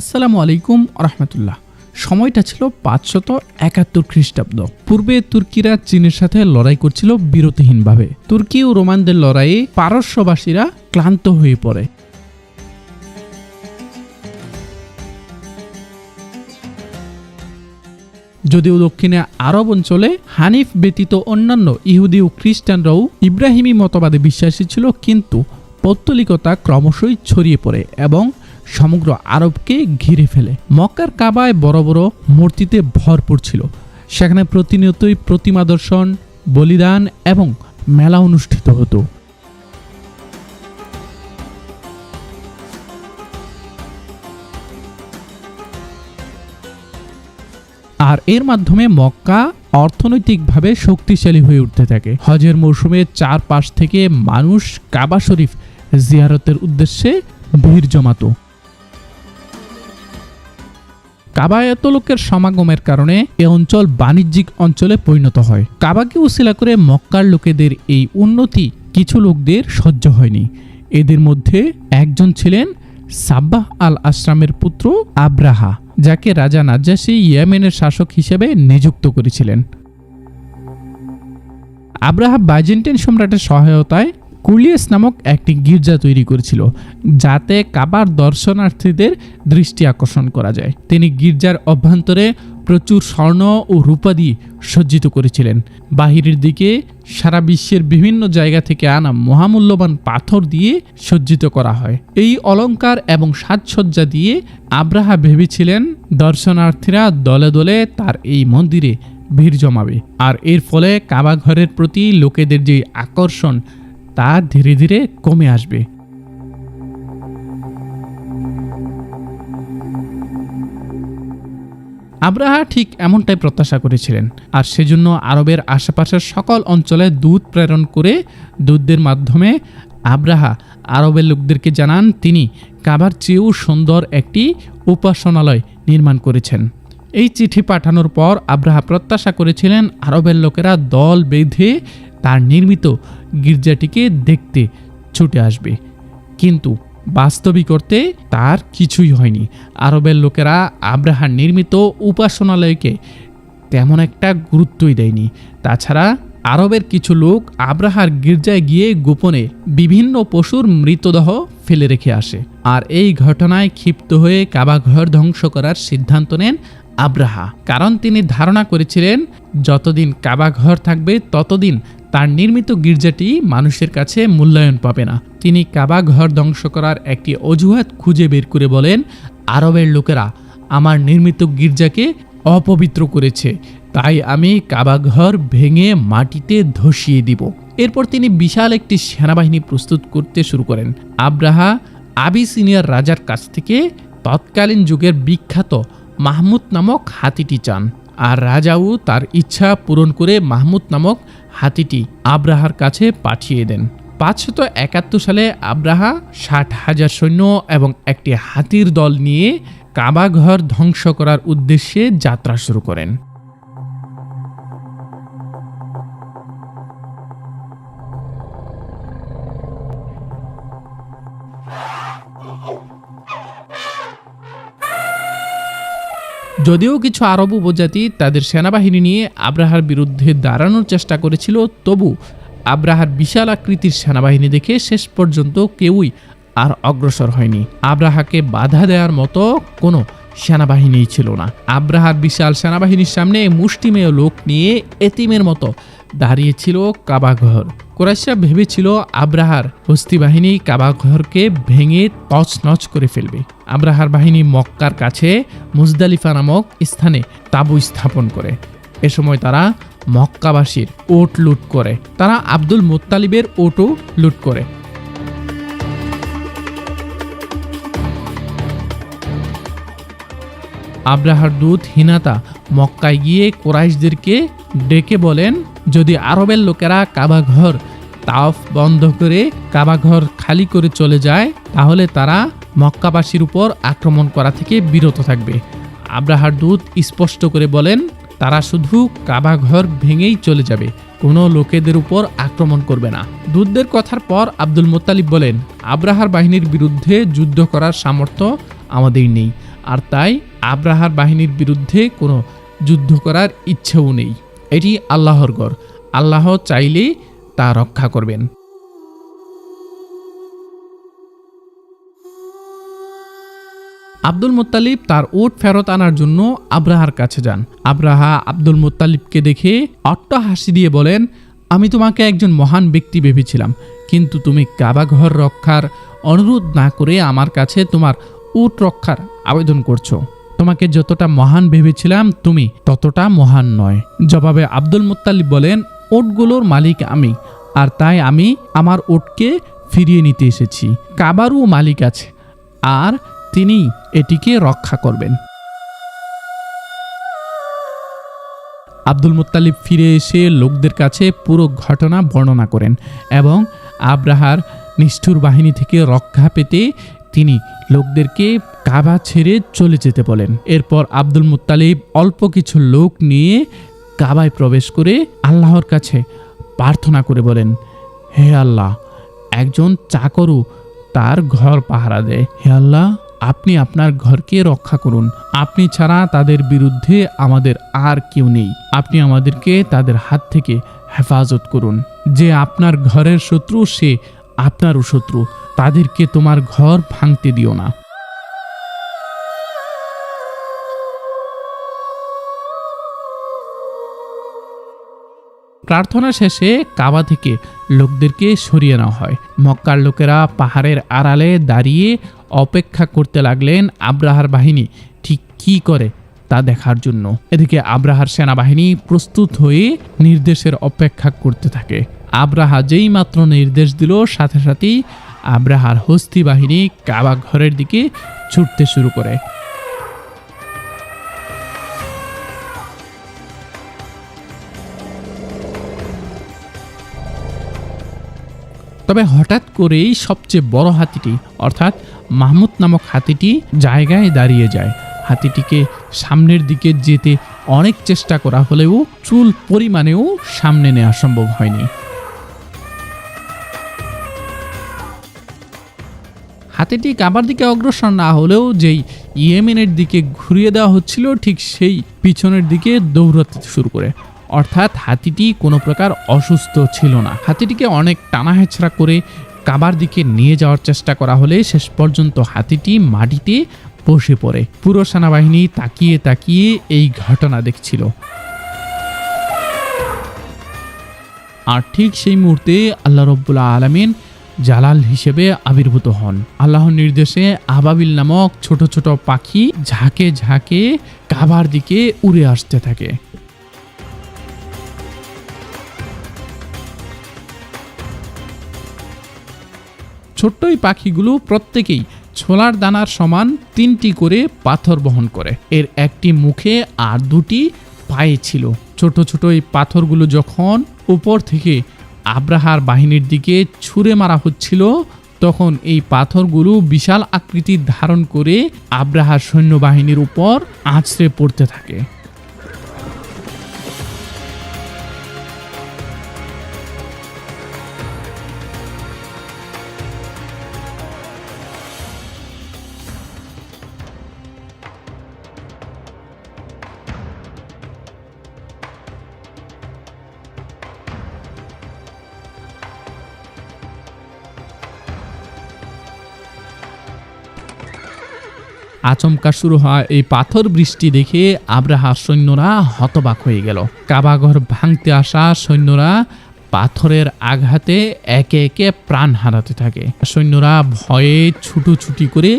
আসসালামু আলাইকুম রহমতুল্লাহ। সময়টা ছিল পাঁচশত একাত্তর খ্রিস্টাব্দ। পূর্বে তুর্কিরা চীনের সাথে লড়াই করছিল বিরতিহীনভাবে। তুর্কি ও রোমানদের লড়াইয়ে পারস্যবাসীরা ক্লান্ত হয়ে পড়ে। যদিও দক্ষিণে আরব অঞ্চলে হানিফ ব্যতীত অন্যান্য ইহুদি ও খ্রিস্টানরাও ইব্রাহিমী মতবাদে বিশ্বাসী ছিল, কিন্তু পৌত্তলিকতা ক্রমশই ছড়িয়ে পড়ে এবং সমগ্র আরবকে ঘিরে ফেলে। মক্কার কাবায় বড় বড় মূর্তিতে ভরপুর ছিল। সেখানে প্রতিনিয়তই প্রতিমা দর্শন, বলিদান এবং মেলা অনুষ্ঠিত হতো। আর এর মাধ্যমে মক্কা অর্থনৈতিকভাবে শক্তিশালী হয়ে উঠতে থাকে। হজের মৌসুমে চারপাশ থেকে মানুষ কাবা শরীফ জিয়ারতের উদ্দেশ্যে ভিড় জমাতো। কাবায় এত লোকের সমাগমের কারণে এ অঞ্চল বাণিজ্যিক অঞ্চলে পরিণত হয়। কাবাকে উসিলা করে মক্কার লোকেদের এই উন্নতি কিছু লোকদের সহ্য হয়নি। এদের মধ্যে একজন ছিলেন সাব্বাহ আল আসরামের পুত্র আব্রাহা, যাকে রাজা নাজ্জাসী ইয়েমেনের শাসক হিসেবে নিযুক্ত করেছিলেন। আব্রাহা বাইজেন্টাইন সম্রাটের সহায়তায় কুলিয়াস নামক একটি গির্জা তৈরি করেছিল, যাতে কাবার দর্শনার্থীদের দৃষ্টি আকর্ষণ করা যায়। তিনি গির্জার অভ্যন্তরে প্রচুর স্বর্ণ ও রূপা দিয়ে সজ্জিত করেছিলেন। বাহিরের দিকে সারা বিশ্বের বিভিন্ন জায়গা থেকে আনা মহামূল্যবান পাথর দিয়ে সজ্জিত করা হয়। এই অলংকার এবং সাজসজ্জা দিয়ে আব্রাহা ভেবেছিলেন দর্শনার্থীরা দলে দলে তার এই মন্দিরে ভিড় জমাবে। আর এর ফলে কাবা ঘরের প্রতি লোকেদের যে আকর্ষণ তা ধীরে ধীরে কমে আসবে। আব্রাহা ঠিক এমনটাই প্রত্যাশা করেছিলেন আর সেজন্য আরবের আশেপাশের সকল অঞ্চলে দুধ প্রেরণ করে দুধদের মাধ্যমে আব্রাহা আরবের লোকদেরকে জানান, তিনি কাবার চেয়েও সুন্দর একটি উপাসনালয় নির্মাণ করেছেন। এই চিঠি পাঠানোর পর আব্রাহা প্রত্যাশা করেছিলেন, আরবের লোকেরা দল বেঁধে তার নির্মিত গির্জাটিকে দেখতে ছুটে আসবে। কিন্তু বাস্তবিক অর্থে তার কিছুই হয়নি। আরবের লোকেরা আব্রাহার নির্মিত উপাসনালয়কে তেমন একটা গুরুত্বই দেয়নি। তাছাড়া আরবের কিছু লোক আব্রাহার গির্জায় গিয়ে গোপনে বিভিন্ন পশুর মৃতদেহ ফেলে রেখে আসে। আর এই ঘটনায় ক্ষিপ্ত হয়ে কাবা ঘর ধ্বংস করার সিদ্ধান্ত নেন আব্রাহা। কারণ তিনি ধারণা করেছিলেন, যতদিন কাবা ঘর থাকবে, ততদিন তার নির্মিত গির্জাটি মানুষের কাছে মূল্যায়ন পাবে না। তিনি কাবা ঘর ধ্বংস করার একটি অজুহাত খুঁজে বের করে বলেন, আরবের লোকেরা আমার নির্মিত গির্জাকে অপবিত্র করেছে। তাই আমি কাবা ঘর ভেঙে মাটিতে ধসিয়ে দিব। এরপর তিনি বিশাল একটি সেনাবাহিনী প্রস্তুত করতে শুরু করেন। আব্রাহা আবিসিনিয়ার রাজার কাছ থেকে তৎকালীন যুগের বিখ্যাত মাহমুদ নামক হাতিটি চান। আর রাজাও তার ইচ্ছা পূরণ করে মাহমুদ নামক হাতিটি আব্রাহার কাছে পাঠিয়ে দেন। পাঁচশত একাত্তর সালে আব্রাহা ষাট হাজার সৈন্য এবং একটি হাতির দল নিয়ে কাবাঘর ধ্বংস করার উদ্দেশ্যে যাত্রা শুরু করেন। যদিও কিছু আরব উপজাতি তাদের সেনাবাহিনী নিয়ে আব্রাহার বিরুদ্ধে দাঁড়ানোর চেষ্টা করেছিল, তবু আব্রাহার বিশাল আকৃতির সেনাবাহিনী দেখে শেষ পর্যন্ত কেউই আর অগ্রসর হয়নি। আব্রাহাকে বাধা দেওয়ার মতো কোনো সেনাবাহিনীই ছিল না। আব্রাহার বিশাল সেনাবাহিনীর সামনে মুষ্টিমেয় লোক নিয়ে এতিমের মতো দাঁড়িয়েছিল কাবাঘর। কোরাইশা ভেবেছিল আব্রাহার হস্তি বাহিনী কাবাঘরকে ভেঙে তছনছ করে ফেলবে। আব্রাহার বাহিনী মক্কার কাছে মুজদালিফা নামক স্থানে তাঁবু স্থাপন করে। এ সময় তারা মক্কাবাসীর ওট লুট করে। তারা আব্দুল মোত্তালিবের ওটও লুট করে। আব্রাহার দূত হিনাতা মক্কায় গিয়ে কোরাইশদেরকে ডেকে বলেন যদি আরবের লোকেরা কাবাঘর তাফ বন্ধ করে কাবাঘর খালি করে চলে যায়, তাহলে তারা মক্কাবাসীর উপর আক্রমণ করা থেকে বিরত থাকবে। আব্রাহার দূত স্পষ্ট করে বলেন, তারা শুধু কাবাঘর ভেঙেই চলে যাবে, কোনো লোকেদের উপর আক্রমণ করবে না। দূতদের কথার পর আব্দুল মোত্তালিব বলেন আব্রাহার বাহিনীর বিরুদ্ধে যুদ্ধ করার সামর্থ্য আমাদের নেই, আর তাই আব্রাহার বাহিনীর বিরুদ্ধে কোনো যুদ্ধ করার ইচ্ছেও নেই। এটি আল্লাহর গড় আল্লাহ চাইলে তা রক্ষা করবেন। আব্দুল মুত্তালিব তার ওট ফেরত আনার জন্য আব্রাহার কাছে যান। আব্রাহা আব্দুল মুত্তালিবকে দেখে অট্ট হাসি দিয়ে বলেন, আমি তোমাকে একজন মহান ব্যক্তি ভেবেছিলাম, কিন্তু তুমি কাবা ঘর রক্ষার অনুরোধ না করে আমার কাছে তোমার উট রক্ষার আবেদন করছ। তোমাকে যতটা মহান ভেবেছিলাম তুমি ততটা মহান নয়। জবাবে আব্দুল মুত্তালিব বলেন, ওটগুলোর মালিক আমি, আর তাই আমি আমার ওটকে ফিরিয়ে নিতে এসেছি। কাবারও মালিক আছে, আর তিনি এটিকে রক্ষা করবেন। আব্দুল মুত্তালিব ফিরে এসে লোকদের কাছে পুরো ঘটনা বর্ণনা করেন এবং আব্রাহার নিষ্ঠুর বাহিনী থেকে রক্ষা পেতে তিনি লোকদেরকে কাবা ছেড়ে চলে যেতে বলেন। এরপর আব্দুল মুত্তালিব অল্প কিছু লোক নিয়ে কাবায় প্রবেশ করে আল্লাহর কাছে প্রার্থনা করে বলেন, হে আল্লাহ, একজন চাকরু তার ঘর পাহারা দেয়। হে আল্লাহ, আপনি আপনার ঘরকে রক্ষা করুন। আপনি ছাড়া তাদের বিরুদ্ধে আমাদের আর কেউ নেই। আপনি আমাদেরকে তাদের হাত থেকে হেফাজত করুন। যে আপনার ঘরের শত্রু, সে আপনারও শত্রু। তাদেরকে তোমার ঘর ভাঙতে দিও না। প্রার্থনা শেষে কাবা থেকে লোকদেরকে সরিয়ে নেওয়া হয়। মক্কার লোকেরা পাহাড়ের আড়ালে দাঁড়িয়ে অপেক্ষা করতে লাগলেন আব্রাহার বাহিনী, ঠিক কি করে তা দেখার জন্য। এদিকে আব্রাহার সেনাবাহিনী প্রস্তুত হয়ে নির্দেশের অপেক্ষা করতে থাকে। আব্রাহা যেই মাত্র নির্দেশ দিল, সাথে সাথেই আব্রাহার হস্তি বাহিনী কাবা ঘরের দিকে ছুটতে শুরু করে। তবে হঠাৎ করেই সবচেয়ে বড় হাতিটি, অর্থাৎ মাহমুদ নামক হাতিটি জায়গায় দাঁড়িয়ে যায়। হাতিটিকে সামনের দিকে যেতে অনেক চেষ্টা করা হলেও চুল পরিমাণেও সামনে নেওয়া সম্ভব হয়নি। হাতিটি কাবার দিকে অগ্রসর না হলেও যেই ইয়েমেনের দিকে ঘুরিয়ে দেওয়া হচ্ছিল, ঠিক সেই পিছনের দিকে দৌড়াতে শুরু করে। অর্থাৎ হাতিটি কোনো প্রকার অসুস্থ ছিল না। হাতিটিকে অনেক টানা হেঁচড়া করে কাবার দিকে নিয়ে যাওয়ার চেষ্টা করা হলে শেষ পর্যন্ত হাতিটি মাটিতে বসে পড়ে। পুরো সেনাবাহিনী তাকিয়ে তাকিয়ে এই ঘটনা দেখছিল। আর ঠিক সেই মুহূর্তে আল্লাহ রব্বুল্লা আলমিন জালাল হিসেবে আবির্ভূত হন। আল্লাহর নির্দেশে আবাবিল নামক ছোট ছোট পাখি ঝাঁকে ঝাঁকে কাবার দিকে উড়ে আসতে থাকে। ছোট্ট এই পাখিগুলো প্রত্যেকেই ছোলার দানার সমান তিনটি করে পাথর বহন করে। এর একটি মুখে আর দুটি পায়ে ছিল। ছোট ছোট এই পাথরগুলো যখন উপর থেকে আব্রাহার বাহিনীর দিকে ছুঁড়ে মারা হচ্ছিল, তখন এই পাথরগুলো বিশাল আকৃতি ধারণ করে আব্রাহার সৈন্যবাহিনীর উপর আঁচড়ে পড়তে থাকে। আচমকা শুরু হয় এই পাথর বৃষ্টি দেখে আব্রাহার সৈন্যরা হতবাক হয়ে গেল। কাবাঘর ভাঙতে আসা সৈন্যরা পাথরের আঘাতে একে একে প্রাণ হারাতে থাকে। সৈন্যরা ভয়ে ছুটোছুটি করে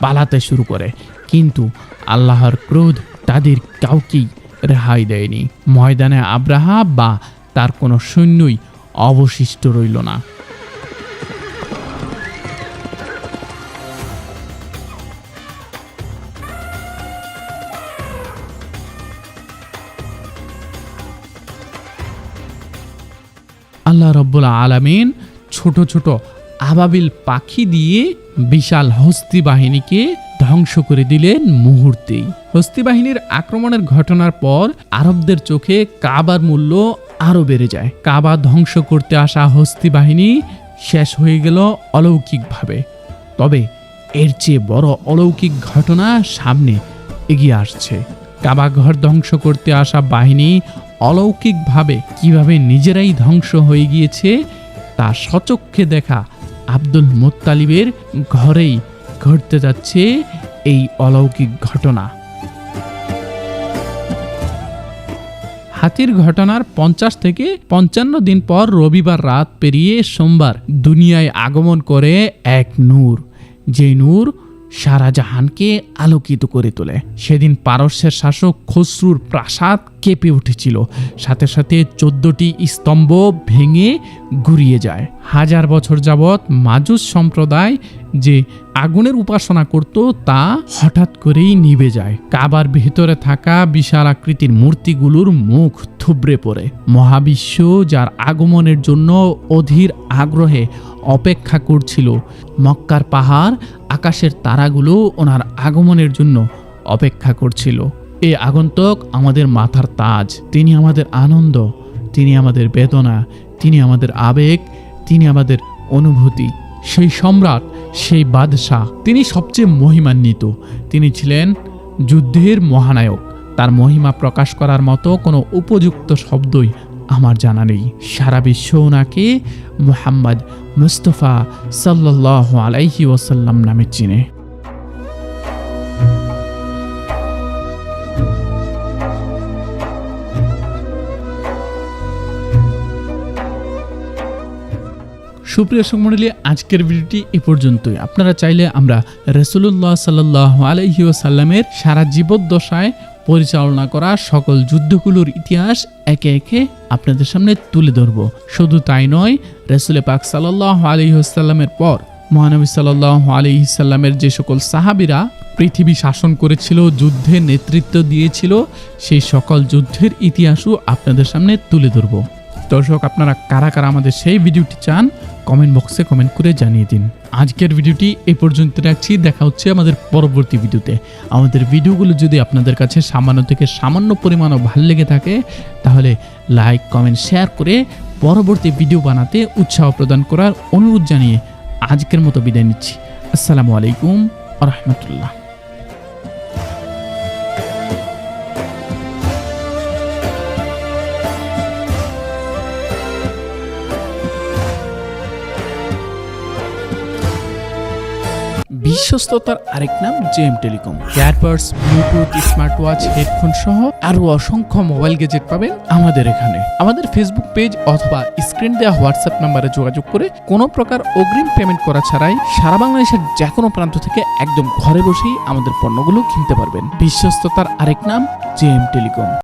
পালাতে শুরু করে। কিন্তু আল্লাহর ক্রোধ তাদের কাউকেই রেহাই দেয়নি। ময়দানে আব্রাহা বা তার কোনো সৈন্যই অবশিষ্ট রইল না। আলামিন ছোট ছোট আবাবিল পাখি দিয়ে বিশাল হস্তি বাহিনীকে ধ্বংস করে দিলেন মুহূর্তেই। হস্তি বাহিনীর আক্রমণের ঘটনার পর আরবদের চোখে কাবার মূল্য আরও বেড়ে যায়। কাবা ধ্বংস করতে আসা হস্তি বাহিনী শেষ হয়ে গেল অলৌকিকভাবে। তবে এর চেয়ে বড় অলৌকিক ঘটনা সামনে এগিয়ে আসছে। কাবাঘর ধ্বংস করতে আসা বাহিনী অলৌকিকভাবে কীভাবে নিজেরাই ধ্বংস হয়ে গিয়েছে, তা সচক্ষে দেখা আব্দুল মোত্তালিবের ঘরেই ঘটতে যাচ্ছে এই অলৌকিক ঘটনা। হাতির ঘটনার পঞ্চাশ থেকে পঞ্চান্ন দিন পর রবিবার রাত পেরিয়ে সোমবার দুনিয়ায় আগমন করে এক নূর। যে নূর সারা জাহানকে আলোকিত করে তোলে। সেদিন পারস্যের শাসক খসরুর প্রাসাদ কেঁপে উঠেছিল। সাথে সাথে চোদ্দটি স্তম্ভ ভেঙে ঘুরিয়ে যায়। হাজার বছর যাবৎ মাজুস সম্প্রদায় যে আগুনের উপাসনা করত, তা হঠাৎ করেই নিভে যায়। কাবার ভেতরে থাকা বিশাল আকৃতির মূর্তিগুলোর মুখ থুবড়ে পড়ে। মহাবিশ্ব যার আগমনের জন্য অধীর আগ্রহে অপেক্ষা করছিল। মক্কার পাহাড়, আকাশের তারাগুলো ওনার আগমনের জন্য অপেক্ষা করছিল। এই আগন্তক আমাদের মাথার তাজ, তিনি আমাদের আনন্দ, তিনি আমাদের বেদনা, তিনি আমাদের আবেগ, তিনি আমাদের অনুভূতি। সেই সম্রাট, সেই বাদশাহ, তিনি সবচেয়ে মহিমান্বিত। তিনি ছিলেন যুদ্ধের মহানায়ক। তার মহিমা প্রকাশ করার মতো কোনো উপযুক্ত শব্দই আমার জানা নেই। সারা বিশ্ব ওনাকে মোহাম্মদ মুস্তফা সাল্লাহ আলাইহি ওয়াসাল্লাম নামে চিনে। সুপ্রিয় সংমণ্ডলী আজকের ভিডিওটি এ পর্যন্তই। আপনারা চাইলে আমরা রসুল্লাহ সাল্লাহ আলহি সাল্লামের সারা জীবদ্দশায় পরিচালনা করা সকল যুদ্ধগুলোর ইতিহাস একে একে আপনাদের সামনে তুলে ধরব। শুধু তাই নয় রসুল পাক সাল্লাহ আলহিহাল্লামের পর মহানবী সাল্লাহ আলহিসাল্লামের যে সকল সাহাবিরা পৃথিবী শাসন করেছিল, যুদ্ধে নেতৃত্ব দিয়েছিল, সেই সকল যুদ্ধের ইতিহাসও আপনাদের সামনে তুলে ধরব। দর্শক, আপনারা কারা কারা আমাদের সেই ভিডিওটি চান কমেন্ট বক্সে কমেন্ট করে জানিয়ে দিন। আজকের ভিডিওটি এই পর্যন্ত রাখছি, দেখা হচ্ছে আমাদের পরবর্তী ভিডিওতে। আমাদের ভিডিওগুলো যদি আপনাদের কাছে সামান্য থেকে সামান্য পরিমাণও ভালো লেগে থাকে, তাহলে লাইক কমেন্ট শেয়ার করে পরবর্তী ভিডিও বানাতে উৎসাহ প্রদান করার অনুরোধ জানিয়ে আজকের মতো বিদায় নিচ্ছি। আসসালামু আলাইকুম রহমতুল্লাহ। বিশ্বস্ততার আরেক নাম JM Telecom. Airbuds bluetooth smart watch headphone সহ আরও অসংখ্য মোবাইল গেজেট পাবেন আমাদের এখানে। আমাদের ফেসবুক পেজ অথবা স্ক্রিন দেওয়া হোয়াটসঅ্যাপ নাম্বারে যোগাযোগ করে কোনো প্রকার অগ্রিম পেমেন্ট করা ছাড়াই সারা বাংলাদেশের যে কোনো প্রান্ত থেকে একদম ঘরে বসেই আমাদের পণ্যগুলো কিনতে পারবেন। বিশ্বস্ততার আরেক নাম জেএম টেলিকম।